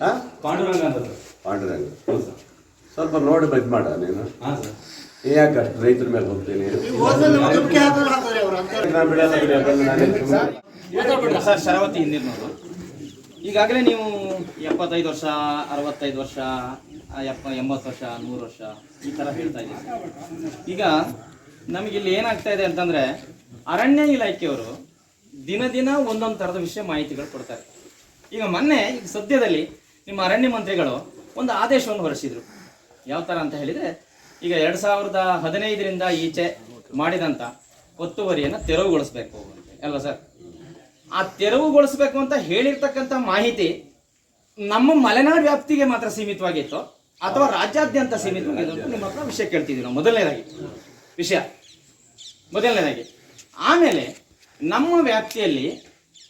ಹಾ? ಪಾಂಡುರಂಗ ಅಂತ ಸರ್. ಪಾಂಡುರಂಗ ಸ್ವಲ್ಪ ನೋಡಿ ಇದು ಮಾಡ ನೀನು. ಹಾಂ ಸರ್. ಯಾಕೆ ಅಷ್ಟು ರೈತರ ಮೇಲೆ ಹೋಗ್ತೀನಿ? ಸರ್ ಶರಾವತಿ ಹಿಂದಿನವರು ಈಗಾಗಲೇ ನೀವು ಎಪ್ಪತ್ತೈದು ವರ್ಷ ಅರವತ್ತೈದು ವರ್ಷ ಆ, ಎಪ್ಪ ಎಂಬತ್ತು ವರ್ಷ ನೂರು ವರ್ಷ ಈ ಥರ ಹೇಳ್ತಾ ಇದ್ದೀವಿ ಈಗ ನಮಗಿಲ್ಲಿ ಏನಾಗ್ತಾ ಇದೆ ಅಂತಂದರೆ ಅರಣ್ಯ ಇಲಾಖೆಯವರು ದಿನ ದಿನ ಒಂದೊಂದು ಥರದ ವಿಷಯ ಮಾಹಿತಿಗಳು ಕೊಡ್ತಾರೆ. ಈಗ ಮೊನ್ನೆ ಈಗ ಸದ್ಯದಲ್ಲಿ ನಿಮ್ಮ ಅರಣ್ಯ ಮಂತ್ರಿಗಳು ಒಂದು ಆದೇಶವನ್ನು ಹೊರಿಸಿದ್ರು ಯಾವ ಥರ ಅಂತ ಹೇಳಿದರೆ, ಈಗ ಎರಡು ಸಾವಿರದ ಹದಿನೈದರಿಂದ ಈಚೆ ಮಾಡಿದಂಥ ಒತ್ತುವರಿಯನ್ನು ತೆರವುಗೊಳಿಸಬೇಕು ಅಲ್ಲ ಸರ್? ಆ ತೆರವುಗೊಳಿಸಬೇಕು ಅಂತ ಹೇಳಿರ್ತಕ್ಕಂಥ ಮಾಹಿತಿ ನಮ್ಮ ಮಲೆನಾಡು ವ್ಯಾಪ್ತಿಗೆ ಮಾತ್ರ ಸೀಮಿತವಾಗಿತ್ತು, ಅಥವಾ ರಾಜ್ಯಾದ್ಯಂತ ಸೀಮಿತವಾಗಿತ್ತು ನಿಮ್ಮ ಹತ್ರ ವಿಷಯ ಕೇಳ್ತಿದ್ದೀವಿ ನಾವು. ಮೊದಲನೇದಾಗಿ ವಿಷಯ. ಮೊದಲನೇದಾಗಿ, ಆಮೇಲೆ ನಮ್ಮ ವ್ಯಾಪ್ತಿಯಲ್ಲಿ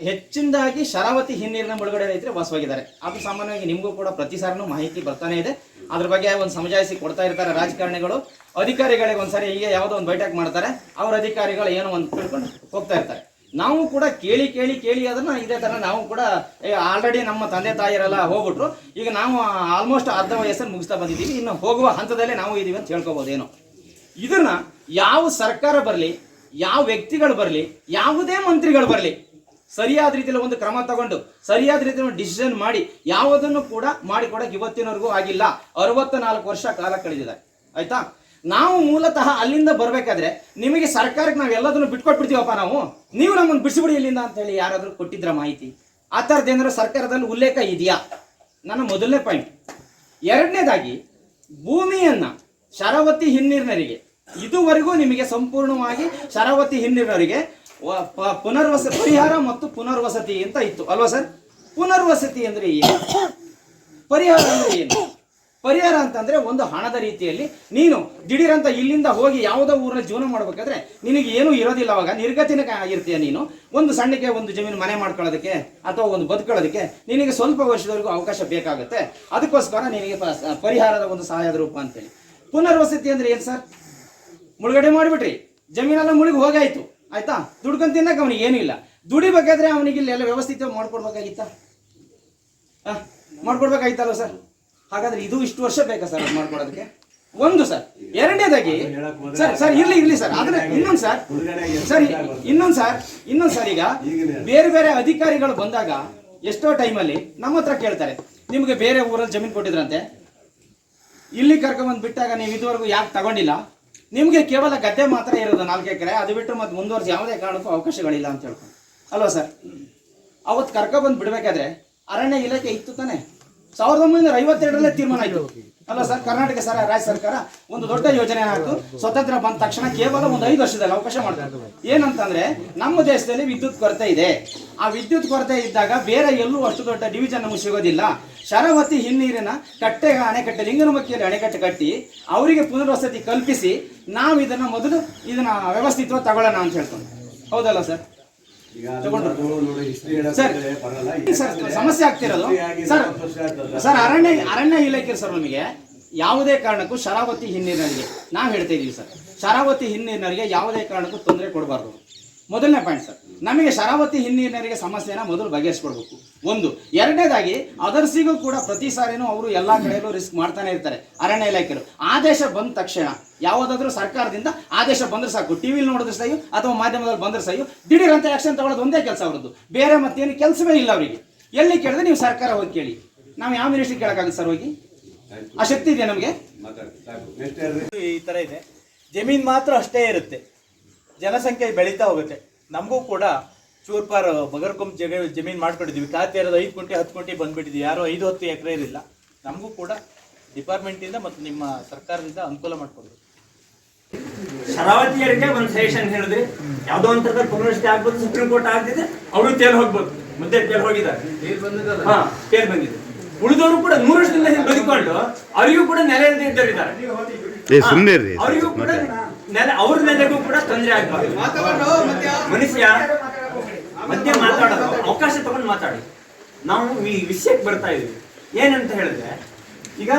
ಹೆಚ್ಚಿನದಾಗಿ ಶರಾವತಿ ಹಿನ್ನೀರಿನ ಮುಳುಗಡೆ ರೈತರು ವಾಸವಾಗಿದ್ದಾರೆ. ಅದು ಸಾಮಾನ್ಯವಾಗಿ ನಿಮಗೂ ಕೂಡ ಪ್ರತಿ ಸಾರನೂ ಮಾಹಿತಿ ಬರ್ತಾನೆ ಇದೆ. ಅದ್ರ ಬಗ್ಗೆ ಒಂದು ಸಮಜಾಯಿಸಿ ಕೊಡ್ತಾ ಇರ್ತಾರೆ ರಾಜಕಾರಣಿಗಳು. ಅಧಿಕಾರಿಗಳಿಗೆ ಒಂದ್ಸರಿ ಹೀಗೆ ಯಾವುದೋ ಒಂದು ಬೈಠಕ್ ಮಾಡ್ತಾರೆ. ಅವ್ರ ಅಧಿಕಾರಿಗಳು ಏನೋ ಒಂದು ತಿಳ್ಕೊಂಡು ಹೋಗ್ತಾ ಇರ್ತಾರೆ. ನಾವು ಕೂಡ ಕೇಳಿ ಕೇಳಿ ಕೇಳಿ ಅದನ್ನ ಇದೇ ತರ ನಾವು ಕೂಡ ಆಲ್ರೆಡಿ ನಮ್ಮ ತಂದೆ ತಾಯಿಯರೆಲ್ಲ ಹೋಗ್ಬಿಟ್ರು. ಈಗ ನಾವು ಆಲ್ಮೋಸ್ಟ್ ಅರ್ಧ ವಯಸ್ಸನ್ನು ಮುಗಿಸ್ತಾ ಬಂದಿದ್ದೀವಿ. ಇನ್ನು ಹೋಗುವ ಹಂತದಲ್ಲೇ ನಾವು ಇದೀವಿ ಅಂತ ಹೇಳ್ಕೊಬೋದೇನೋ. ಇದನ್ನ ಯಾವ ಸರ್ಕಾರ ಬರಲಿ, ಯಾವ ವ್ಯಕ್ತಿಗಳು ಬರಲಿ, ಯಾವುದೇ ಮಂತ್ರಿಗಳು ಬರಲಿ ಸರಿಯಾದ ರೀತಿಯಲ್ಲಿ ಒಂದು ಕ್ರಮ ತಗೊಂಡು, ಸರಿಯಾದ ರೀತಿಯಲ್ಲಿ ಡಿಸಿಷನ್ ಮಾಡಿ, ಯಾವುದನ್ನು ಕೂಡ ಮಾಡಿಕೊಡಕ್ಕೆ ಇವತ್ತಿನವರೆಗೂ ಆಗಿಲ್ಲ. ಅರವತ್ತ ನಾಲ್ಕು ವರ್ಷ ಕಾಲ ಕಳೆದಿದೆ. ಆಯ್ತಾ? ನಾವು ಮೂಲತಃ ಅಲ್ಲಿಂದ ಬರಬೇಕಾದ್ರೆ ನಿಮಗೆ ಸರ್ಕಾರಕ್ಕೆ ನಾವು ಎಲ್ಲದನ್ನು ಬಿಟ್ಕೊಟ್ಬಿಡ್ತೀವಪ್ಪ ನಾವು. ನೀವು ನಮ್ಮನ್ನು ಬಿಡಿಸಿಬಿಡಿ ಇಲ್ಲಿಂದ ಅಂತ ಹೇಳಿ ಯಾರಾದರೂ ಕೊಟ್ಟಿದ್ರ ಮಾಹಿತಿ? ಆ ಥರದ್ದು ಸರ್ಕಾರದಲ್ಲಿ ಉಲ್ಲೇಖ ಇದೆಯಾ? ನನ್ನ ಮೊದಲನೇ ಪಾಯಿಂಟ್ ಎರಡನೇದಾಗಿ, ಭೂಮಿಯನ್ನು ಶರಾವತಿ ಹಿನ್ನೀರಿನರಿಗೆ ಇದುವರೆಗೂ ನಿಮಗೆ ಸಂಪೂರ್ಣವಾಗಿ ಶರಾವತಿ ಹಿನ್ನೀರಿನರಿಗೆ ಪುನರ್ವಸ, ಪರಿಹಾರ ಮತ್ತು ಪುನರ್ವಸತಿ ಅಂತ ಇತ್ತು. ಅಲ್ವಾ ಸರ್? ಪುನರ್ವಸತಿ ಅಂದ್ರೆ ಏನು? ಪರಿಹಾರ ಅಂದ್ರೆ ಏನು? ಪರಿಹಾರ ಅಂತಂದ್ರೆ ಒಂದು ಹಣದ ರೀತಿಯಲ್ಲಿ ನೀನು ದಿಢೀರಂತ ಇಲ್ಲಿಂದ ಹೋಗಿ ಯಾವುದೋ ಊರಲ್ಲಿ ಜೀವನ ಮಾಡ್ಬೇಕಾದ್ರೆ ನಿನಗೆ ಏನೂ ಇರೋದಿಲ್ಲ ಅವಾಗ. ನಿರ್ಗತಿನ ಆಗಿರ್ತೀಯ ನೀನು. ಒಂದು ಸಣ್ಣಕ್ಕೆ ಒಂದು ಜಮೀನು ಮನೆ ಮಾಡ್ಕೊಳ್ಳೋದಕ್ಕೆ ಅಥವಾ ಒಂದು ಬದುಕೊಳ್ಳೋದಕ್ಕೆ ನಿನಗೆ ಸ್ವಲ್ಪ ವರ್ಷದವರೆಗೂ ಅವಕಾಶ ಬೇಕಾಗುತ್ತೆ. ಅದಕ್ಕೋಸ್ಕರ ನಿನಗೆ ಪರಿಹಾರದ ಒಂದು ಸಹಾಯದ ರೂಪ ಅಂತೇಳಿ. ಪುನರ್ವಸತಿ ಅಂದ್ರೆ ಏನು ಸರ್? ಮುಳುಗಡೆ ಮಾಡಿಬಿಟ್ರಿ. ಜಮೀನೆಲ್ಲ ಮುಳುಗಿ ಹೋಗಾಯ್ತು. ಆಯ್ತಾ? ದುಡ್ಕೊಂಡ್ ತಿನ್ನಕ್ಕೆ ಅವನಿಗೆ ಏನಿಲ್ಲ. ಇಲ್ಲ ದುಡಿಬೇಕಾದ್ರೆ ಅವನಿಗೆ ಇಲ್ಲಿ ಎಲ್ಲ ವ್ಯವಸ್ಥಿತ ಮಾಡ್ಕೊಡ್ಬೇಕಾಗಿತ್ತಾ? ಆ, ಮಾಡ್ಕೊಡ್ಬೇಕಾಗಿತ್ತಲ್ವ ಸರ್? ಹಾಗಾದ್ರೆ ಇದು ಇಷ್ಟು ವರ್ಷ ಬೇಕಾ ಸರ್ ಅದ್ ಮಾಡ್ಕೊಡೋದಕ್ಕೆ? ಒಂದು ಸರ್. ಎರಡನೇದಾಗಿ ಸರ್ ಸರ್ ಇರ್ಲಿ ಇರ್ಲಿ ಸರ್. ಆದ್ರೆ ಇನ್ನೊಂದು ಸರ್ ಸರ್ ಇನ್ನೊಂದು ಸರ್ ಇನ್ನೊಂದು ಸರ್ ಈಗ ಬೇರೆ ಬೇರೆ ಅಧಿಕಾರಿಗಳು ಬಂದಾಗ ಎಷ್ಟೋ ಟೈಮಲ್ಲಿ ನಮ್ಮ ಹತ್ರ ಕೇಳ್ತಾರೆ ನಿಮಗೆ ಬೇರೆ ಊರಲ್ಲಿ ಜಮೀನು ಕೊಟ್ಟಿದ್ರಂತೆ. ಇಲ್ಲಿ ಕರ್ಕೊಂಬಂದು ಬಿಟ್ಟಾಗ ನೀವು ಇದುವರೆಗೂ ಯಾಕೆ ತಗೊಂಡಿಲ್ಲ? ನಿಮಗೆ ಕೇವಲ ಗದ್ದೆ ಮಾತ್ರ ಇರೋದು ನಾಲ್ಕು ಎಕರೆ, ಅದು ಬಿಟ್ಟು ಮತ್ತೆ ಮುಂದುವರ್ಸಿ ಯಾವುದೇ ಕಾರಣಕ್ಕೂ ಅವಕಾಶಗಳಿಲ್ಲ ಅಂತ ಹೇಳ್ಕೊಂಡು. ಅಲ್ವಾ ಸರ್? ಅವತ್ತು ಕರ್ಕೊಬಂದು ಬಿಡಬೇಕಾದ್ರೆ ಅರಣ್ಯ ಇಲಾಖೆ ಇತ್ತು ತಾನೆ? ಸಾವಿರದ ಒಂಬೈನೂರ ಐವತ್ತೆರಡರಲ್ಲೇ ತೀರ್ಮಾನ ಆಯಿತು. ಅಲ್ಲ ಸರ್, ಕರ್ನಾಟಕ ಸರ್, ರಾಜ್ಯ ಸರ್ಕಾರ ಒಂದು ದೊಡ್ಡ ಯೋಜನೆ ಆಯಿತು. ಸ್ವತಂತ್ರ ಬಂದ ತಕ್ಷಣ ಕೇವಲ ಒಂದು ಐದು ವರ್ಷದಲ್ಲಿ ಅವಕಾಶ ಮಾಡ್ತಾರೆ. ಏನಂತಂದ್ರೆ, ನಮ್ಮ ದೇಶದಲ್ಲಿ ವಿದ್ಯುತ್ ಕೊರತೆ ಇದೆ. ಆ ವಿದ್ಯುತ್ ಕೊರತೆ ಇದ್ದಾಗ ಬೇರೆ ಎಲ್ಲೂ ಅಷ್ಟು ದೊಡ್ಡ ಡಿವಿಜನ್ ನಮಗೆ ಸಿಗೋದಿಲ್ಲ. ಶರಾವತಿ ಹಿನ್ನೀರಿನ ಕಟ್ಟೆ, ಅಣೆಕಟ್ಟೆ ಲಿಂಗನಮಕ್ಕಿಯಲ್ಲಿ ಅಣೆಕಟ್ಟೆ ಕಟ್ಟಿ ಅವರಿಗೆ ಪುನರ್ವಸತಿ ಕಲ್ಪಿಸಿ ನಾವು ಇದನ್ನ ಮೊದಲು ಇದನ್ನ ವ್ಯವಸ್ಥಿತವಾಗಿ ತಗೊಳ್ಳೋಣ ಅಂತ ಹೇಳ್ಕೊಂಡು ಹೌದಲ್ಲ ಸರ್? ಸಮಸ್ಯೆ ಆಗ್ತಿರೋದು. ಸರ್ ಅರಣ್ಯ ಅರಣ್ಯ ಇಲಾಖೆ ಸರ್ ನಮಗೆ ಯಾವುದೇ ಕಾರಣಕ್ಕೂ ಶರಾವತಿ ಹಿನ್ನೀರಿನರಿಗೆ ನಾವು ಹೇಳ್ತಾ ಇದೀವಿ ಸರ್ ಶರಾವತಿ ಹಿನ್ನೀರಿನರಿಗೆ ಯಾವುದೇ ಕಾರಣಕ್ಕೂ ತೊಂದರೆ ಕೊಡಬಾರ್ದು. ಮೊದಲನೇ ಪಾಯಿಂಟ್ ಸರ್ ನಮಗೆ ಶರಾವತಿ ಹಿನ್ನೀರಿನರಿಗೆ ಸಮಸ್ಯೆನ ಮೊದಲು ಬಗೆಹರಿಸ್ಕೊಡ್ಬೇಕು. ಒಂದು. ಎರಡನೇದಾಗಿ ಅದರ್ಸಿಗೂ ಕೂಡ ಪ್ರತಿ ಸಾರಿನೂ ಅವರು ಎಲ್ಲಾ ಕಡೆಯಲ್ಲೂ ರಿಸ್ಕ್ ಮಾಡ್ತಾನೆ ಇರ್ತಾರೆ ಅರಣ್ಯ ಇಲಾಖೆಯರು ಆದೇಶ ಬಂದ ತಕ್ಷಣ ಯಾವುದಾದ್ರೂ ಸರ್ಕಾರದಿಂದ ಆದೇಶ ಬಂದ್ರೆ ಸಾಕು. ಟಿವಿಲಿ ನೋಡಿದ್ರೆ ಸಹಿ ಅಥವಾ ಮಾಧ್ಯಮದಲ್ಲಿ ಬಂದ್ರೆ ಸಹಿ ದಿಢೀರ್ ಆಕ್ಷನ್ ತಗೊಳ್ಳೋದು ಒಂದೇ ಕೆಲಸ ಅವರದ್ದು. ಬೇರೆ ಮತ್ತೇನು ಕೆಲಸವೇ ಇಲ್ಲ ಅವರಿಗೆ. ಎಲ್ಲಿ ಕೇಳಿದ್ರೆ ನೀವು ಸರ್ಕಾರ ಹೋಗಿ ಕೇಳಿ. ನಾವು ಯಾವ ಮಿನಿಸ್ಟ್ರಿ ಕೇಳಕ್ಕಾಗುತ್ತೆ ಸರ್ ಹೋಗಿ? ಆ ಶಕ್ತಿ ಇದೆಯಾ ನಮಗೆ? ಈ ಥರ ಇದೆ. ಜಮೀನು ಮಾತ್ರ ಅಷ್ಟೇ ಇರುತ್ತೆ. ಜನಸಂಖ್ಯೆ ಬೆಳೀತಾ ಹೋಗುತ್ತೆ. ನಮಗೂ ಕೂಡ ಚೂರ್ಪಾರ್ ಬಗರ್ಕೊಂಬ್ ಜಗ ಜಮೀನು ಮಾಡ್ಕೊಂಡಿದ್ದೀವಿ. ಖಾತೆ ಇರೋದು ಐದು ಕುಂಟೆ ಹತ್ತು ಕುಂಟೆ ಬಂದ್ಬಿಟ್ಟಿದ್ವಿ ಯಾರೋ ಐದು ಹತ್ತು ಎಕರೆ ಇರಲಿಲ್ಲ. ನಮಗೂ ಕೂಡ ಡಿಪಾರ್ಟ್ಮೆಂಟಿಂದ ಮತ್ತು ನಿಮ್ಮ ಸರ್ಕಾರದಿಂದ ಅನುಕೂಲ ಮಾಡಿಕೊಡ್ಬೇಕು. ಶರಾವತಿಯರಿಗೆ ಒಂದು ಸಜೆಷನ್ ಹೇಳಿದ್ರಿ. ಯಾವ್ದೋ ಒಂದು ತರದ ಪುನರ್ವಸತಿ ಆಗ್ಬೋದು ಸುಪ್ರೀಂ ಕೋರ್ಟ್ ಆಗ್ತಿದೆ ಅವರು ತೇಲ್ ಹೋಗ್ಬೋದು. ಮುದ್ದೆ ತೇಲ್ ಹೋಗಿದ್ದಾರೆ. ಹಾ ತೇಲ್ ಬಂದಿದೆ. ಉಳಿದವರು ಕೂಡ ನೂರು ವರ್ಷದಿಂದ ಹಿಂದೆ ಬದುಕೊಂಡು ಅವರಿಗೂ ಕೂಡ ನೆಲೆ ಇಲ್ಲದೆ ಇದ್ದವರಿದ್ದಾರೆ. ಏ ಸುಮ್ಮನೆ ರೀ ಅವರಿಗೂ ಕೂಡ ನೆಲೆ ಅವ್ರ ನೆಲೆಗೂ ಕೂಡ ತೊಂದರೆ ಆಗ್ಬಾರ್ದು. ಮನುಷ್ಯ ಮಧ್ಯೆ ಮಾತಾಡೋದು, ಅವಕಾಶ ತಗೊಂಡು ಮಾತಾಡಿ. ನಾವು ಈ ವಿಷಯಕ್ಕೆ ಬರ್ತಾ ಇದೀವಿ. ಏನಂತ ಹೇಳಿದ್ರೆ, ಈಗ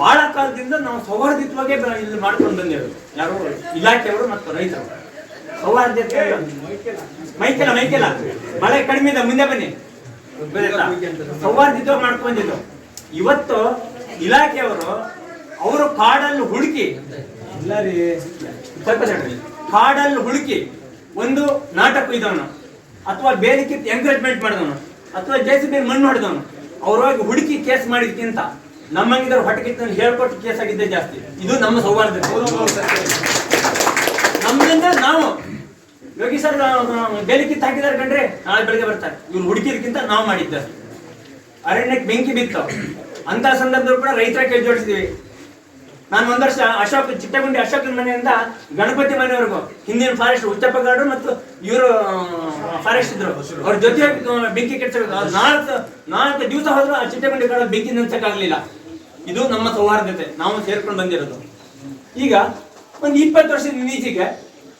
ಬಹಳ ಕಾಲದಿಂದ ನಾವು ಸೌಹಾರ್ದಿತವಾಗೇ ಇಲ್ಲಿ ಮಾಡ್ಕೊಂಡು ಬಂದಿರೋದು. ಯಾರು? ಇಲಾಖೆಯವರು ಮತ್ತು ರೈತರು. ಸೌಹಾರ್ದತೆ ಮೈಕೆಲ ಮೈಕೆಲ ಮಳೆ ಕಡಿಮೆ ಇದೆ, ಮುಂದೆ ಬನ್ನಿ. ಸೌಹಾರ್ದಿತ್ವ ಮಾಡ್ಕೊಂಡಿದ್ದು. ಇವತ್ತು ಇಲಾಖೆಯವರು ಅವರು ಕಾಡಲ್ಲಿ ಹುಡುಕಿ ಇಲ್ಲ ರೀ ಸ್ವಲ್ಪ. ಕಾಡಲ್ಲಿ ಹುಡುಕಿ ಒಂದು ನಾಟಕ ಇದ್ದವನು, ಅಥವಾ ಬೇಲಿಕ್ಕೆ ಎಂಕರೇಜ್ಮೆಂಟ್ ಮಾಡಿದವನು, ಅಥವಾ ಜೆ ಸಿ ಬಿ ಮಣ್ಣು ಹೊಡೆದವನು ಅವ್ರವಾಗಿ ಹುಡುಕಿ ಕೇಸ್ ಮಾಡಿದ್ಕಿಂತ ನಮ್ಮಂಗಿದ್ರು ಹೊಟ್ಟೆಗಿತ್ತ ಹೇಳ್ಕೊಟ್ಟು ಕೇಸ್ ಆಗಿದ್ದೆ ಜಾಸ್ತಿ. ಇದು ನಮ್ಮ ಸೌಹಾರ್ದ ನಮ್ದಿಂದ ನಾವು ಯೋಗಿ ಸರ್ ಬೇಲಿಕಿತ್ತು ಹಾಕಿದಾರೆ ಕಂಡ್ರೆ ನಾಳೆ ಬೆಳಿಗ್ಗೆ ಬರ್ತಾರೆ. ಇವ್ರು ಹುಡುಕಿರ್ಕಿಂತ ನಾವು ಮಾಡಿದ್ದ ಅರಣ್ಯಕ್ಕೆ ಬೆಂಕಿ ಬಿತ್ತು. ಅಂತ ಸಂದರ್ಭದಲ್ಲಿ ಕೂಡ ರೈತರ ಕೈ ಜೋಡಿಸಿದ್ವಿ. ನಾನು ಒಂದ್ ವರ್ಷ ಅಶೋಕ್ ಚಿಟ್ಟಗುಂಡಿ ಅಶೋಕನ ಮನೆಯಿಂದ ಗಣಪತಿ ಮನೆವರೆಗೂ ಹಿಂದಿನ ಫಾರೆಸ್ಟ್ ಉಚ್ಚಪ್ಪಗಾಡು ಮತ್ತು ಇವರು ಫಾರೆಸ್ಟ್ ಇದ್ರು. ಅವ್ರ ಜೊತೆ ಬೆಂಕಿ ಕೆಡ್ಸಬೇಕು ನಾಲ್ಕು ನಾಲ್ಕು ದಿವಸ ಹೋದ್ರು ಆ ಚಿಟ್ಟಗುಂಡಿ ಕಾಡ ಬೆಂಕಿ ನಿಲ್ಸಕ್ಕಾಗಲಿಲ್ಲ. ಇದು ನಮ್ಮ ಸೌಹಾರ್ದತೆ. ನಾವು ಸೇರ್ಕೊಂಡು ಬಂದಿರೋದು. ಈಗ ಒಂದು ಇಪ್ಪತ್ತು ವರ್ಷದ ನೀಚೆಗೆ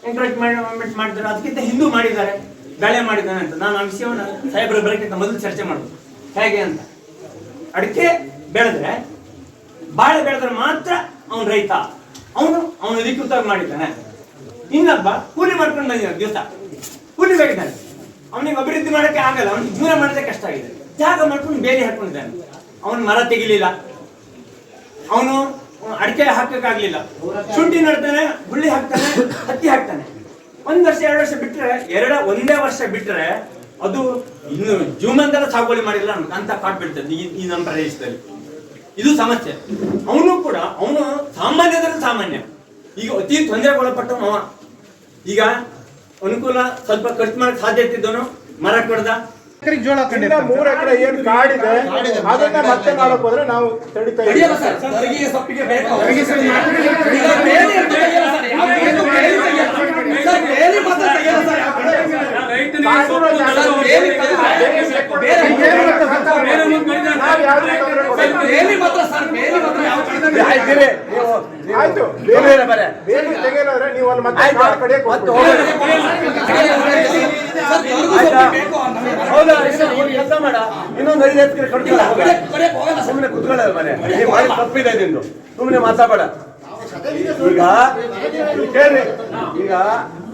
ಎಂಕರೇಜ್ಮೆಂಟ್ ಮಾಡಿದ್ದಾರೆ ಅದಕ್ಕಿಂತ ಹಿಂದೂ ಮಾಡಿದ್ದಾರೆ. ಬೆಳೆ ಮಾಡಿದ್ದಾನೆ ಅಂತ. ನಾನು ಆ ವಿಷಯವನ್ನು ಸಾಹೇಬರು ಬರೋಕ್ಕಿಂತ ಮೊದಲು ಚರ್ಚೆ ಮಾಡೋದು ಹೇಗೆ ಅಂತ. ಅಡಿಕೆ ಬೆಳೆದ್ರೆ, ಬಾಳೆ ಬೆಳೆದ್ರೆ ಮಾತ್ರ ಅವನು ರೈತ. ಅವನು ಅವನು ಅಧಿಕೃತ ಮಾಡಿದ್ದಾನೆ. ಇನ್ನೊಬ್ಬ ಕೂಲಿ ಮಾಡ್ಕೊಂಡು ಬಂದಿದ್ದಾನೆ ದಿವಸ. ಕೂಲಿ ಬೇಕಿದ್ದಾನೆ ಅವನಿಗೆ ಅಭಿವೃದ್ಧಿ ಮಾಡಕ್ಕೆ ಆಗಲ್ಲ. ಅವನಿಗೆ ಜೀವನ ಮಾಡೋದೇ ಕಷ್ಟ ಆಗಿದೆ. ಜಾಗ ಮಾಡ್ಕೊಂಡು ಬೇಲಿ ಹಾಕೊಂಡಿದ್ದಾನೆ. ಅವನು ಮರ ತೆಗಿಲಿಲ್ಲ. ಅವನು ಅಡಿಕೆ ಹಾಕಕ್ಕಾಗ್ಲಿಲ್ಲ. ಶುಂಠಿ ನಡ್ತಾನೆ ಗುಳ್ಳಿ ಹಾಕ್ತಾನೆ, ಹತ್ತಿ ಹಾಕ್ತಾನೆ. ಒಂದ್ ವರ್ಷ, ಎರಡು ವರ್ಷ ಬಿಟ್ರೆ, ಎರಡ ಒಂದೇ ವರ್ಷ ಬಿಟ್ರೆ ಅದು ಇನ್ನು ಜೂಮಂದರ ಸಾಗುವಳಿ ಮಾಡಿಲ್ಲ ಅಂತ ಕಾಟ್ ಬಿಡ್ತದೆ ಈ ನಮ್ಮ ಪ್ರದೇಶದಲ್ಲಿ. ಇದು ಸಮಸ್ಯೆ ಅವನು ಕೂಡ ಅವನು ಸಾಮಾನ್ಯದಲ್ಲಿ ಸಾಮಾನ್ಯ ಈಗ ಅತಿ ತೊಂದರೆಗೊಳಪಟ್ಟವನು ಅವ ಈಗ ಅನುಕೂಲ ಸ್ವಲ್ಪ ಖರ್ಚು ಮಾಡಕ್ ಸಾಧ್ಯತೆ ಇದ್ದವನು ಮರ ಕಡ್ದ ಜೋಳ ಕಡೆ ಮೂರ್ ಎಕರೆ ಏನ್ ಕಾಡಿದೆ ಅದನ್ನ ಮತ್ತೆ ಮಾಡಕ್ ಹೋದ್ರೆ ನಾವು ತಡಿತಾ ಇದ್ದೀವಿ ಕಾನೂನು ನಾವ್ ಯಾವ್ದೂ ತೊಂದ್ರೆ ಕೊಡಲ್ಲ. ಆಯ್ತು. ಬೇರೆ ನೀವು ಅಲ್ಲಿ ಮತ್ತೆ ಕಾಡ್ ಕಡಿಯಕ್ ಹೋಗ್ಬಿಡಿ. ಇನ್ನೊಂದು ಐದು ಕಡ್ಕೊಳ್ಳ ಸುಮ್ಮನೆ ಕುತ್ಕೊಳ್ಳೋದು ಮನೆ. ನೀವು ಮಾಡಿ ತಪ್ಪಿದೆ ನಿಂದು. ಸುಮ್ಮನೆ ಮಾತಾಡ ಈಗ ಕೇಳಿ ಈಗ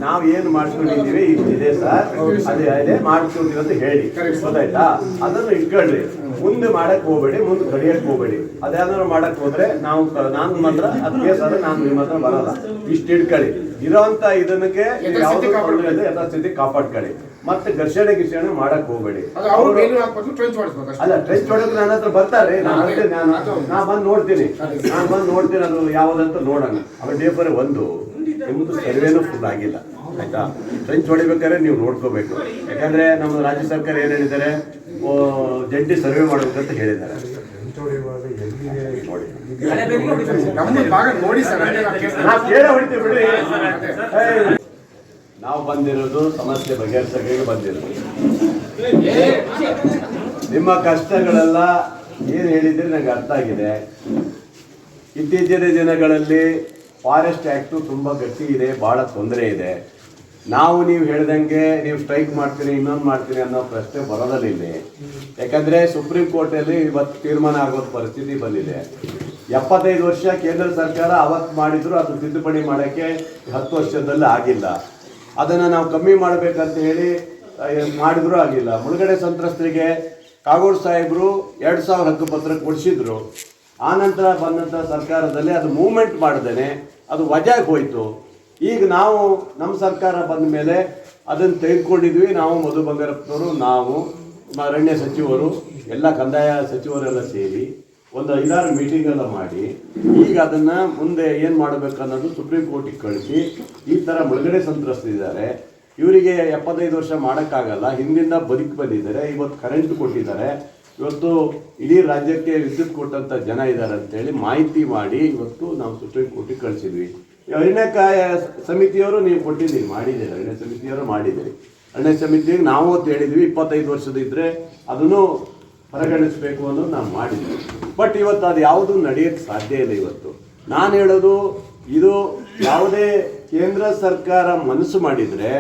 ನಾವ್ ಏನ್ ಮಾಡ್ಕೊಂಡಿದ್ದೀವಿ ಇಷ್ಟಿದೆ ಸರ್ ಅದೇ ಅದೇ ಮಾಡ್ಕೊಂಡಿವಿ ಅಂತ ಹೇಳಿ. ಗೊತ್ತಾಯ್ತಾ? ಅದನ್ನು ಇಟ್ಕೊಳ್ರಿ. ಮುಂದೆ ಮಾಡಕ್ ಹೋಗ್ಬೇಡಿ ಮುಂದೆ ಕಡಿಯಕ್ ಹೋಗ್ಬೇಡಿ. ಅದೇನಾದ್ರು ಮಾಡಕ್ ಹೋದ್ರೆ ನಾವು ನಾನು ಮಾತ್ರ ಅದ್ ಕೇಸ್ ಆದ್ರೆ ನಾನು ನಿಮ್ಮ ಹತ್ರ ಬರಲ್ಲ. ಇಷ್ಟು ಇಟ್ಕೊಳ್ಳಿ. ಇರೋಂತ ಇದನ್ನಕ್ಕೆ ಯಾವ್ದು ಸ್ಥಿತಿ ಕಾಪಾಡ್ಕೊಳ್ಳಿ. ಮತ್ತೆ ಘರ್ಷಣೆ ಗಿರ್ಷಣೆ ಮಾಡಕ್ ಹೋಗ್ಬೇಡಿ. ಅಲ್ಲ ಟ್ರೆಂಚ್ ಹೊಡೆದ್ರೆ ಹೊಡೋಕೆ ನನ್ನ ಹತ್ರ ಬರ್ತಾರೆ. ನಾನು ಹೇಳ್ತೀನಿ, ನಾನು ನಾ ಬಂದು ನೋಡ್ತೀನಿ. ನಾನು ಬಂದು ನೋಡ್ತೀನಿ ಅದು ಯಾವ್ದಂತ ನೋಡೋಣ. ಅವ್ರ ಡೇಪರ್ ಒಂದು. ನಿಮ್ದು ಸರ್ವೇನು ಫುಲ್ ಆಗಿಲ್ಲ ಆಯ್ತಾ? ಟ್ರೆಂಚ್ ಹೊಡಿಬೇಕಾದ್ರೆ ನೀವು ನೋಡ್ಕೋಬೇಕು. ಯಾಕಂದ್ರೆ ನಮ್ಮ ರಾಜ್ಯ ಸರ್ಕಾರ ಏನ್ ಹೇಳಿದ್ದಾರೆ? ಜಂಟಿ ಸರ್ವೆ ಮಾಡ್ಬೇಕಂತ ಹೇಳಿದ್ದಾರೆ. ನೋಡಿ ನಮ್ಮ ಭಾಗ ನೋಡಿ ಸರ್ ಅದೇ ನಾವು ಬಂದಿರೋದು ಸಮಸ್ಯೆ ಬಗೆಹರಿಸಕ್ಕೆ ಬಂದಿರೋದು. ನಿಮ್ಮ ಕಷ್ಟಗಳೆಲ್ಲ ಏನು ಹೇಳಿದ್ರೆ ನನಗೆ ಅರ್ಥ ಆಗಿದೆ. ಇತ್ತೀಚಿನ ದಿನಗಳಲ್ಲಿ ಫಾರೆಸ್ಟ್ ಆ್ಯಕ್ಟು ತುಂಬ ಗಟ್ಟಿ ಇದೆ ಭಾಳ ತೊಂದರೆ ಇದೆ. ನಾವು ನೀವು ಹೇಳ್ದಂಗೆ ನೀವು ಸ್ಟ್ರೈಕ್ ಮಾಡ್ತೀನಿ ಇನ್ನೊಂದು ಮಾಡ್ತೀನಿ ಅನ್ನೋ ಪ್ರಶ್ನೆ ಬರೋದಲ್ಲ ಇಲ್ಲಿ. ಯಾಕಂದರೆ ಸುಪ್ರೀಂ ಕೋರ್ಟಲ್ಲಿ ಇವತ್ತು ತೀರ್ಮಾನ ಆಗೋದು ಪರಿಸ್ಥಿತಿ ಬಂದಿದೆ. ಎಪ್ಪತ್ತೈದು ವರ್ಷ ಕೇಂದ್ರ ಸರ್ಕಾರ ಅವತ್ತು ಮಾಡಿದ್ರು, ಅದು ತಿದ್ದುಪಡಿ ಮಾಡೋಕ್ಕೆ ಹತ್ತು ವರ್ಷದಲ್ಲಿ ಆಗಿಲ್ಲ. ಅದನ್ನ ನಾವು ಕಮ್ಮಿ ಮಾಡ್ಬೇಕಂತ ಹೇಳಿ ಮಾಡಿದ್ರೂ ಆಗಿಲ್ಲ. ಮುಳುಗಡೆ ಸಂತ್ರಸ್ತರಿಗೆ ಕಾಗೋಡು ಸಾಹೇಬರು ಎರಡು ಸಾವಿರ ಹಕ್ಕುಪತ್ರ ಕೊಡಿಸಿದ್ರು. ಆನಂತರ ಬಂದಂಥ ಸರ್ಕಾರದಲ್ಲಿ ಅದು ಮೂವ್ಮೆಂಟ್ ಮಾಡ್ದೇನೆ, ಅದು ವಜಾಗ್ ಹೋಯಿತು. ಈಗ ನಾವು, ನಮ್ಮ ಸರ್ಕಾರ ಬಂದ ಮೇಲೆ ಅದನ್ನು ತೆಗೆದುಕೊಂಡಿದ್ವಿ. ನಾವು ಮಧು ಬಂಗಾರಪ್ಪನವರು ನಾವು ಅರಣ್ಯ ಸಚಿವರು, ಎಲ್ಲ ಕಂದಾಯ ಸಚಿವರೆಲ್ಲ ಸೇರಿ. ಒಂದು ಐದಾರು ಮೀಟಿಂಗ್ ಎಲ್ಲ ಮಾಡಿ, ಈಗ ಅದನ್ನ ಮುಂದೆ ಏನ್ ಮಾಡಬೇಕು ಅನ್ನೋದು ಸುಪ್ರೀಂ ಕೋರ್ಟಿಗೆ ಕಳಿಸಿ, ಈ ತರ ಮುಳುಗಡೆ ಸಂತ್ರಸ್ತಿದ್ದಾರೆ ಇವರಿಗೆ ಎಪ್ಪತ್ತೈದು ವರ್ಷ ಮಾಡೋಕ್ಕಾಗಲ್ಲ, ಹಿಂದಿಂದ ಬದುಕಿ ಬಂದಿದ್ದಾರೆ, ಇವತ್ತು ಕರೆಂಟ್ ಕೊಟ್ಟಿದ್ದಾರೆ. ಇವತ್ತು ಇಡೀ ರಾಜ್ಯಕ್ಕೆ ವಿದ್ಯುತ್ ಕೊಟ್ಟಂತ ಜನ ಇದ್ದಾರೆ ಅಂತೇಳಿ ಮಾಹಿತಿ ಮಾಡಿ ಇವತ್ತು ನಾವು ಸುಪ್ರೀಂ ಕೋರ್ಟಿಗೆ ಕಳಿಸಿದ್ವಿ. ಅರಣ್ಯ ಅರಣ್ಯಕಾಯ ಸಮಿತಿಯವರು ನೀವು ಕೊಟ್ಟಿದ್ದೀರಿ, ಮಾಡಿದ್ದೀರಿ, ಅರಣ್ಯ ಸಮಿತಿಯವರು ಮಾಡಿದ್ದೀರಿ. ಅರಣ್ಯ ಸಮಿತಿಗೆ ನಾವು ಅಂತ ಹೇಳಿದ್ವಿ, ಇಪ್ಪತ್ತೈದು ವರ್ಷದಿದ್ದರೆ ಅದನ್ನು ಪರಿಗಣಿಸಬೇಕು ಅನ್ನೋದು ನಾನು ಮಾಡಿದ್ದೆ ಬಟ್ ಇವತ್ತು ಅದು ಯಾವುದು ನಡೆಯಕ್ಕೆ ಸಾಧ್ಯ ಇಲ್ಲ ಇವತ್ತು. ನಾನು ಹೇಳೋದು, ಇದು ಯಾವುದೇ ಕೇಂದ್ರ ಸರ್ಕಾರ ಮನಸ್ಸು ಮಾಡಿದ್ರೆ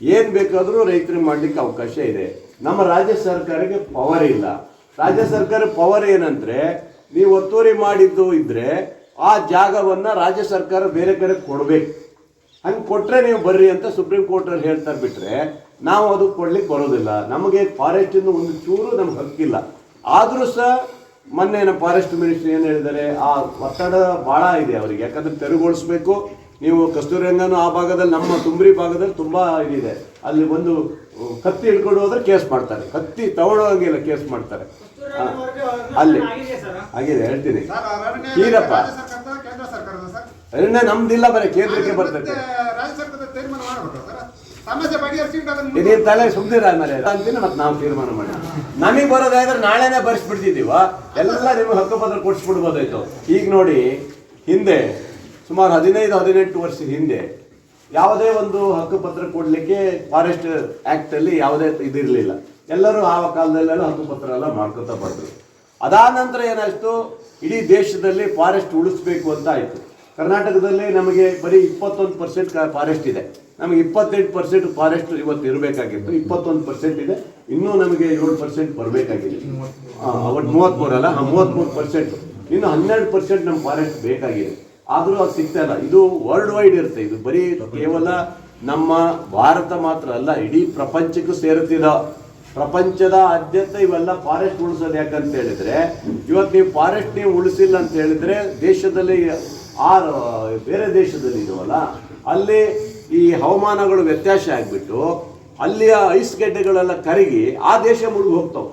ಏನು ಬೇಕಾದರೂ ರೈತರಿಗೆ ಮಾಡ್ಲಿಕ್ಕೆ ಅವಕಾಶ ಇದೆ. ನಮ್ಮ ರಾಜ್ಯ ಸರ್ಕಾರಕ್ಕೆ ಪವರ್ ಇಲ್ಲ. ರಾಜ್ಯ ಸರ್ಕಾರ ಪವರ್ ಏನಂದ್ರೆ, ನೀವು ಒತ್ತುವರಿ ಮಾಡಿದ್ದು ಇದ್ರೆ ಆ ಜಾಗವನ್ನ ರಾಜ್ಯ ಸರ್ಕಾರ ಬೇರೆ ಕಡೆ ಕೊಡ್ಬೇಕು. ಹಂಗೆ ಕೊಟ್ಟರೆ ನೀವು ಬರ್ರಿ ಅಂತ ಸುಪ್ರೀಂ ಕೋರ್ಟ್ ಅಲ್ಲಿ ಹೇಳ್ತಾರೆ ಬಿಟ್ರೆ ನಾವು ಅದು ಕೊಡ್ಲಿಕ್ಕೆ ಬರೋದಿಲ್ಲ. ನಮಗೆ ಫಾರೆಸ್ಟಿಂದ ಒಂದು ಚೂರು ನಮ್ಗೆ ಹಕ್ಕಿಲ್ಲ. ಆದರೂ ಸಹ ಮೊನ್ನೆ ನಮ್ಮ ಫಾರೆಸ್ಟ್ ಮಿನಿಸ್ಟ್ರಿ ಏನು ಹೇಳಿದ್ದಾರೆ ಆ ಒತ್ತಡ ಭಾಳ ಇದೆ ಅವರಿಗೆ. ಯಾಕಂದ್ರೆ ತೆರವುಗೊಳಿಸ್ಬೇಕು. ನೀವು ಕಸ್ತೂರಿ ರಂಗನು ಆ ಭಾಗದಲ್ಲಿ ನಮ್ಮ ತುಂಬ್ರಿ ಭಾಗದಲ್ಲಿ ತುಂಬ ಇದಿದೆ. ಅಲ್ಲಿ ಒಂದು ಕತ್ತಿ ಹಿಡ್ಕೊಂಡು ಹೋದ್ರೆ ಕೇಸ್ ಮಾಡ್ತಾರೆ. ಕತ್ತಿ ತಗೊಳ್ಳೋಂಗಿಲ್ಲ ಕೇಸ್ ಮಾಡ್ತಾರೆ. ಅಲ್ಲಿ ಆಗಿದೆ ಹೇಳ್ತೀನಿ. ಈರಪ್ಪ ರಾಜ್ಯ ಸರ್ಕಾರದ ಕೇಂದ್ರ ಸರ್ಕಾರದ ಸರ್? ಅರಣ್ಯ ನಮ್ದಿಲ್ಲ ಬರೀ ಕೇಂದ್ರಕ್ಕೆ ಬರ್ತೈತೆ ಇದೇನ್ ತಲೆ ಸುಮ್ದಿರ ಆದ್ಮೇಲೆ ಅಂತೀನಿ ಮತ್ತೆ ನಾವು ತೀರ್ಮಾನ ಮಾಡಿ ನಮಗೆ ಬರೋದಾದ್ರೆ ನಾಳೆನೇ ಬರ್ಸ್ಬಿಡ್ತಿದ್ದೀವ. ಎಲ್ಲ ನಿಮ್ಗೆ ಹಕ್ಕುಪತ್ರ ಕೊಡ್ಸ್ಬಿಡ್ಬೋದಾಯ್ತು. ಈಗ ನೋಡಿ, ಹಿಂದೆ, ಸುಮಾರು ಹದಿನೈದು, ಹದಿನೆಂಟು ವರ್ಷ ಹಿಂದೆ ಯಾವುದೇ ಒಂದು ಹಕ್ಕುಪತ್ರ ಕೊಡಲಿಕ್ಕೆ ಫಾರೆಸ್ಟ್ ಆಕ್ಟ್ ಅಲ್ಲಿ ಯಾವುದೇ ಇದಿರಲಿಲ್ಲ. ಎಲ್ಲರೂ ಆ ಕಾಲದಲ್ಲೆಲ್ಲ ಹಕ್ಕುಪತ್ರ ಎಲ್ಲ ಮಾಡ್ಕೊತಾ ಬಂದ್ರು ಅದಾದ ನಂತರ ಏನಾಯಿತು? ಇಡೀ ದೇಶದಲ್ಲಿ ಫಾರೆಸ್ಟ್ ಉಳಿಸ್ಬೇಕು ಅಂತ ಆಯ್ತು. ಕರ್ನಾಟಕದಲ್ಲಿ ನಮಗೆ ಬರೀ ಇಪ್ಪತ್ತೊಂದು ಪರ್ಸೆಂಟ್ ಫಾರೆಸ್ಟ್ ಇದೆ. ನಮಗೆ ಇಪ್ಪತ್ತೆಂಟು ಪರ್ಸೆಂಟ್ ಫಾರೆಸ್ಟ್ ಇವತ್ತು ಇರಬೇಕಾಗಿತ್ತು. ಇಪ್ಪತ್ತೊಂದು ಪರ್ಸೆಂಟ್ ಇದೆ. ಇನ್ನೂ ನಮಗೆ ಏಳು ಪರ್ಸೆಂಟ್ ಬರಬೇಕಾಗಿದೆ. ಅವತ್ತು ಮೂವತ್ತ್ಮೂರಲ್ಲ ಮೂವತ್ತ್ಮೂರು ಪರ್ಸೆಂಟ್ ಇನ್ನು ಹನ್ನೆರಡು ಪರ್ಸೆಂಟ್ ನಮ್ಮ ಫಾರೆಸ್ಟ್ ಬೇಕಾಗಿದೆ. ಆದರೂ ಅದು ಸಿಗ್ತಾ ಇಲ್ಲ. ಇದು ವರ್ಲ್ಡ್ ವೈಡ್ ಇರುತ್ತೆ. ಇದು ಬರೀ ಕೇವಲ ನಮ್ಮ ಭಾರತ ಮಾತ್ರ ಅಲ್ಲ, ಇಡೀ ಪ್ರಪಂಚಕ್ಕೂ ಸೇರುತ್ತಿದ. ಪ್ರಪಂಚದ ಆದ್ಯತೆ ಇವೆಲ್ಲ ಫಾರೆಸ್ಟ್ ಉಳಿಸೋದು ಯಾಕಂತ ಹೇಳಿದ್ರೆ ಇವತ್ತು ನೀವು ಫಾರೆಸ್ಟ್ ನೀವು ಉಳಿಸಿಲ್ಲ ಅಂತ ಹೇಳಿದ್ರೆ ದೇಶದಲ್ಲಿ ಆ, ಬೇರೆ ದೇಶದಲ್ಲಿ ಇದವಲ್ಲ, ಅಲ್ಲಿ ಈ ಹವಾಮಾನಗಳು ವ್ಯತ್ಯಾಸ ಆಗಿಬಿಟ್ಟು ಅಲ್ಲಿಯ ಐಸ್ ಗೆಡ್ಡೆಗಳೆಲ್ಲ ಕರಗಿ ಆ ದೇಶ ಮುಳುಗಿ ಹೋಗ್ತಾವೆ.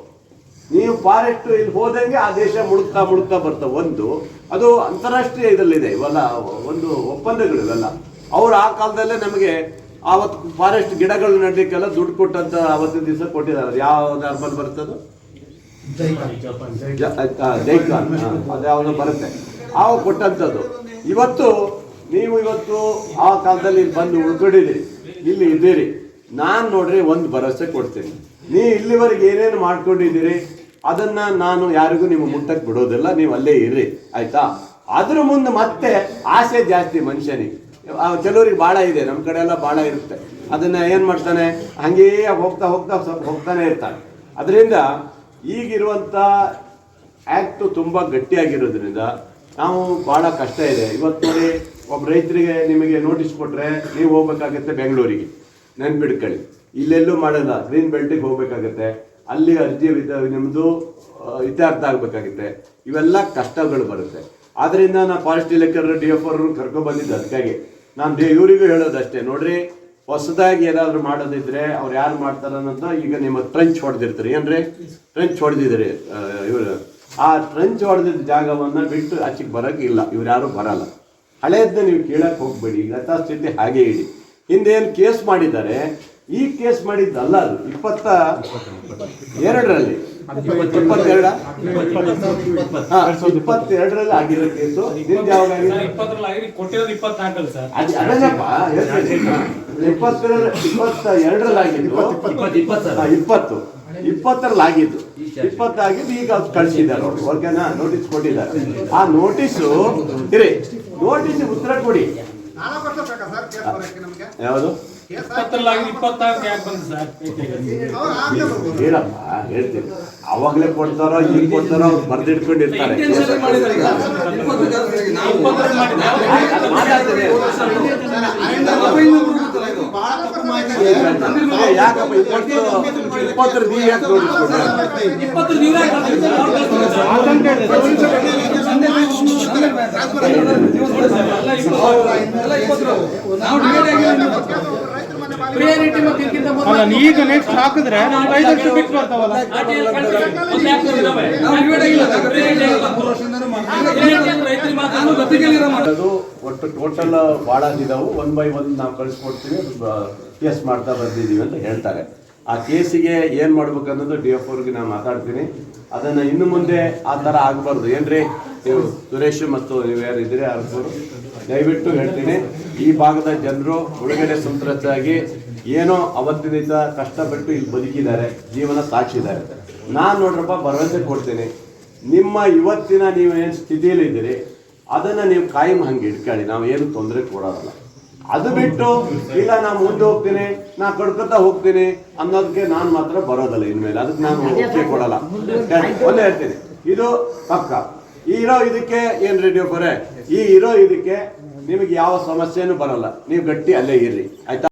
ನೀವು ಫಾರೆಸ್ಟ್ ಇಲ್ಲಿ ಹೋದಂಗೆ ಆ ದೇಶ ಮುಳುಗ್ತಾ ಮುಳುಗ್ತಾ ಬರ್ತವೆ. ಒಂದು ಅದು ಅಂತಾರಾಷ್ಟ್ರೀಯ ಇದರಲ್ಲಿದೆ. ಇವೆಲ್ಲ ಒಂದು ಒಪ್ಪಂದಗಳು ಇವೆಲ್ಲ ಅವ್ರು ಆ ಕಾಲದಲ್ಲೇ ನಮಗೆ ಆವತ್ತು ಫಾರೆಸ್ಟ್ ಗಿಡಗಳು ನೆಡ್ಲಿಕ್ಕೆಲ್ಲ ದುಡ್ಡು ಕೊಟ್ಟಂತ ಅವತ್ತಿನ ದಿವಸ ಕೊಟ್ಟಿದ್ದಾರೆ. ಯಾವ ಧರ್ಮದ ಬರ್ತದೆ ಜೈಕಾನ್. ಅದ್ಯಾವುದೋ ಬರುತ್ತೆ. ಆವಾಗ ಕೊಟ್ಟಂಥದ್ದು. ಇವತ್ತು ನೀವು ಇವತ್ತು ಆ ಕಾಲದಲ್ಲಿ ಬಂದು ಉಳ್ಕೊಂಡಿರಿ. ಇಲ್ಲಿ ಇದ್ದೀರಿ. ನಾನು ನೋಡ್ರಿ ಒಂದು ಭರವಸೆ ಕೊಡ್ತೀನಿ. ನೀವು ಇಲ್ಲಿವರೆಗೆ ಏನೇನು ಮಾಡ್ಕೊಂಡಿದ್ದೀರಿ, ಅದನ್ನ ನಾನು ಯಾರಿಗೂ ನಿಮ್ಗೆ ಮುಟ್ಟಕ್ಕೆ ಬಿಡೋದಿಲ್ಲ. ನೀವು ಅಲ್ಲೇ ಇರ್ರಿ, ಆಯ್ತಾ? ಅದ್ರ ಮುಂದೆ ಮತ್ತೆ ಆಸೆ ಜಾಸ್ತಿ ಮನುಷ್ಯನಿಗೆ. ಕೆಲವ್ರಿಗೆ ಭಾಳ ಇದೆ ನಮ್ಮ ಕಡೆ ಎಲ್ಲ ಭಾಳ ಇರುತ್ತೆ. ಅದನ್ನ ಏನು ಮಾಡ್ತಾನೆ? ಹಂಗೇ ಹೋಗ್ತಾ ಹೋಗ್ತಾ ಸ್ವಲ್ಪ ಹೋಗ್ತಾನೆ ಇರ್ತಾನೆ. ಅದರಿಂದ ಈಗಿರುವಂಥ ಆ್ಯಕ್ಟು ತುಂಬ ಗಟ್ಟಿಯಾಗಿರೋದ್ರಿಂದ ನಾವು ಭಾಳ ಕಷ್ಟ ಇದೆ. ಇವತ್ತು ನೋಡಿ ಒಬ್ಬ ರೈತರಿಗೆ ನಿಮಗೆ ನೋಟಿಸ್ ಕೊಟ್ಟರೆ ನೀವು ಹೋಗ್ಬೇಕಾಗತ್ತೆ ಬೆಂಗಳೂರಿಗೆ. ನೆನ್ಪಿಡ್ಕೊಳ್ಳಿ ಇಲ್ಲೆಲ್ಲೂ ಮಾಡಲ್ಲ. ಗ್ರೀನ್ ಬೆಲ್ಟಿಗೆ ಹೋಗ್ಬೇಕಾಗತ್ತೆ. ಅಲ್ಲಿ ಅರ್ಜಿ ನಿಮ್ಮದು ಇತ್ಯರ್ಥ ಆಗಬೇಕಾಗುತ್ತೆ. ಇವೆಲ್ಲ ಕಷ್ಟಗಳು ಬರುತ್ತೆ. ಆದ್ರಿಂದ ನಾನು ಫಾರೆಸ್ಟ್ ಇಲೆಕ್ಟರ್ ಡಿ ಎಫ್ ಅವರು ಕರ್ಕೊಂಡ್ಬಂದಿದ್ದು ಅದಕ್ಕಾಗಿ. ನಾನು ಇವರಿಗೂ ಹೇಳೋದಷ್ಟೇ. ನೋಡ್ರಿ, ಹೊಸದಾಗಿ ಏನಾದರೂ ಮಾಡೋದಿದ್ರೆ ಅವ್ರು ಯಾರು ಮಾಡ್ತಾರ ಅನ್ನೋದು ಈಗ ನಿಮ್ಮ ಟ್ರಂಚ್ ಹೊಡೆದಿರ್ತಾರೆ. ಏನ್ರಿ? ಟ್ರಂಚ್ ಹೊಡೆದಿದ್ರಿ ಇವರು. ಆ ಟ್ರಂಚ್ ಹೊಡೆದಿದ್ದ ಜಾಗವನ್ನ ಬಿಟ್ಟು ಆಚೆಗೆ ಇಲ್ಲ. ಇವ್ರು ಯಾರು ಬರಲ್ಲ. ಹಳೇದನ್ನ ನೀವು ಕೇಳಕ್ಕೆ ಹೋಗ್ಬೇಡಿ ಯಥಾಸ್ಥಿತಿ ಹಾಗೆ ಇಡಿ. ಹಿಂದೆ ಏನು ಕೇಸ್ ಮಾಡಿದ್ದಾರೆ ಈ ಕೇಸ್ ಮಾಡಿದ್ದಲ್ಲ ಅದು ಇಪ್ಪತ್ತ ಎರಡರಲ್ಲಿ. ಇಪ್ಪತ್ತೆರಡ? ಇಪ್ಪತ್ತೆರಡರಲ್ಲಿ ಆಗಿರೋ ಕೇಸು. ನಿಮ್ದು ಯಾವಾಗ. ಇಪ್ಪತ್ತೆರಡು ಇಪ್ಪತ್ತ ಎರಡರಲ್ಲಿ ಆಗಿದ್ದು ಇಪ್ಪತ್ತು. ಇಪ್ಪತ್ತರಲ್ಲಿ ಆಗಿದ್ದು. ಇಪ್ಪತ್ತಾಗಿದ್ದು ಈಗ ಅದು ಕಳಿಸಿದ್ದಾರೆ. ನೋಡಿ ಓಕೆನಾ? ನೋಟಿಸ್ ಕೊಟ್ಟಿದ್ದಾರೆ. ಆ ನೋಟಿಸು ಇರಿ. ನೋಟಿಸ್ ಉತ್ತರ ಕೊಡಿ. ನಾಲ್ಕು ವರ್ಷ ಬೇಕಾ ಸರ್ ಕೇಸ್ ಬರೋಕ್ಕೆ ನಮಗೆ? ಯಾವುದು? ಇಪ್ಪತ್ತರಲ್ಲಿ ಇಪ್ಪತ್ತಾರು ಯಾಕೆ ಬಂದು ಸರ್. ಅವಾಗ ಆಗಲೇ ಬರ್ಬೋದು. ಏನಪ್ಪ ಹೇಳ್ತೀನಿ. ಅವಾಗಲೇ ಕೊಡ್ತಾರೋ ಈಗ ಕೊಡ್ತಾರೋ ಅವ್ರು ಬರ್ದಿಟ್ಕೊಂಡಿರ್ತಾರೆ. ಏ, ಯಾಕಪ್ಪ ಇಪ್ಪತ್ತು ಇಪ್ಪತ್ತರ ನೀವು ಯಾಕೆ ಇಪ್ಪತ್ತು ಈಗ ನೆಕ್ಸ್ಟ್ ಹಾಕಿದ್ರೆ ಐದು ವರ್ಷ ಬಿಟ್ಟು ಬರ್ತಾವಲ್ಲ. ಒಟ್ಟು ಟೋಟಲ್ ಭಾಳ ಇದಾವು. ಒನ್ ಬೈ ಒನ್ ನಾವು ಕಳಿಸ್ಕೊಡ್ತೀವಿ. ಕೇಸ್ ಮಾಡ್ತಾ ಬಂದಿದ್ದೀವಿ ಅಂತ ಹೇಳ್ತಾರೆ. ಆ ಕೇಸಿಗೆ ಏನು ಮಾಡ್ಬೇಕನ್ನೋದು ಡಿ ಎಫ್ ಅವ್ರಿಗೆ ನಾನು ಮಾತಾಡ್ತೀನಿ. ಅದನ್ನ ಇನ್ನು ಮುಂದೆ ಆ ಥರ ಆಗಬಾರ್ದು. ಏನ್ರಿ? ನೀವು ಸುರೇಶ್ ಮತ್ತು ನೀವು ಯಾರು ಇದ್ದೀರಿ ಅರ್ಪುರು ದಯವಿಟ್ಟು ಹೇಳ್ತೀನಿ ಈ ಭಾಗದ ಜನರು ಒಳಗಡೆ ಸಂತ್ರಸ್ತಾಗಿ ಏನೋ ಅವತ್ತಿನಿಂದ ಕಷ್ಟಪಟ್ಟು ಇಲ್ಲಿ ಬದುಕಿದ್ದಾರೆ ಜೀವನ ಸಾಕ್ಷಿದ್ದಾರೆ ನಾನು ನೋಡ್ರಪ್ಪ ಭರವಸೆ ಕೊಡ್ತೀನಿ. ನಿಮ್ಮ ಇವತ್ತಿನ ನೀವು ಏನು ಸ್ಥಿತಿಯಲ್ಲಿ ಇದ್ದೀರಿ ಅದನ್ನ ನೀವು ಕಾಯಂ ಹಂಗೆ ಇಟ್ಕೊಳ್ಳಿ ನಾವು ಏನು ತೊಂದರೆ ಕೊಡೋದಲ್ಲ. ಅದು ಬಿಟ್ಟು ಇಲ್ಲ ನಾ ಮುಂದೆ ಹೋಗ್ತೀನಿ ನಾ ಕಡ್ಕೊತಾ ಹೋಗ್ತೀನಿ ಅನ್ನೋದಕ್ಕೆ ನಾನು ಮಾತ್ರ ಬರೋದಲ್ಲ ಇನ್ಮೇಲೆ. ಅದಕ್ಕೆ ನಾನು ಒಪ್ಪಿಗೆ ಕೊಡಲ್ಲ. ಒಂದೇ ಹೇಳ್ತೀನಿ ಇದು ಪಕ್ಕ ಈ ಇರೋ ಇದಕ್ಕೆ ಏನ್ ರೆಡಿ ಬರೇ ಈ ಇರೋ ಇದಕ್ಕೆ ನಿಮಗೆ ಯಾವ ಸಮಸ್ಯೆನೂ ಬರಲ್ಲ. ನೀವು ಗಟ್ಟಿ ಅಲ್ಲೇ ಇರ್ರಿ. ಆಯ್ತಾ?